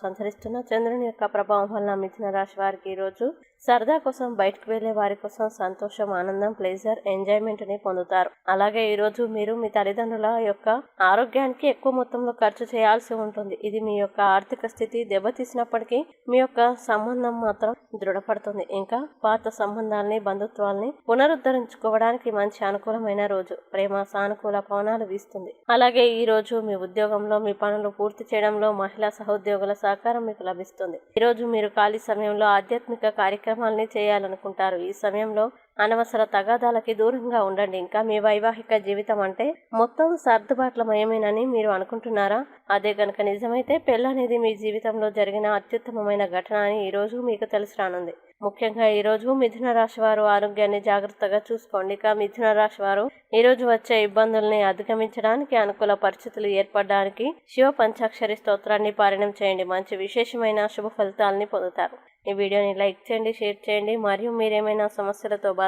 సంచరిస్తున్న చంద్రుని యొక్క ప్రభావం వలన మిథున రాశి వారికి ఈరోజు సరదా కోసం బయటకు వెళ్ళే వారి కోసం సంతోషం ఆనందం ప్లేజర్ ఎంజాయ్మెంట్ని పొందుతారు. అలాగే ఈరోజు మీరు మీ తల్లిదండ్రుల యొక్క ఆరోగ్యానికి ఎక్కువ మొత్తంలో ఖర్చు చేయాల్సి ఉంటుంది. ఇది మీ యొక్క ఆర్థిక స్థితి దెబ్బతీసినప్పటికీ మీ యొక్క సంబంధం మాత్రం దృఢపడుతుంది. ఇంకా పాత సంబంధాలని బంధుత్వాల్ని పునరుద్ధరించుకోవడానికి మంచి అనుకూలమైన రోజు ప్రేమ సానుకూల పవనాలు వీస్తుంది. అలాగే ఈ రోజు మీ ఉద్యోగంలో మీ పనులు పూర్తి చేయడంలో మహిళా సహోద్యోగుల సహకారం మీకు లభిస్తుంది. ఈరోజు మీరు ఖాళీ సమయంలో ఆధ్యాత్మిక కార్యక్రమాలని చేయాలనుకుంటారు. ఈ సమయంలో అనవసర తగాదాలకి దూరంగా ఉండండి. ఇంకా మీ వైవాహిక జీవితం అంటే మొత్తం సర్దుబాట్లమయమేనని మీరు అనుకుంటున్నారా? అదే గనక నిజమైతే పెళ్ళనేది మీ జీవితంలో జరిగిన అత్యుత్తమమైన ఘటన అని ఈరోజు మీకు తెలిసి రానుంది. ముఖ్యంగా ఈరోజు మిథున రాశి వారు ఆరోగ్యాన్ని జాగ్రత్తగా చూసుకోండి. ఇక మిథున రాశి వారు ఈరోజు వచ్చే ఇబ్బందుల్ని అధిగమించడానికి అనుకూల పరిస్థితులు ఏర్పడడానికి శివ పంచాక్షరి స్తోత్రాన్ని పారాయణం చేయండి. మంచి విశేషమైన శుభ ఫలితాలని పొందుతారు. ఈ వీడియోని లైక్ చేయండి షేర్ చేయండి. మరియు మీరేమైనా సమస్యలతో బాధ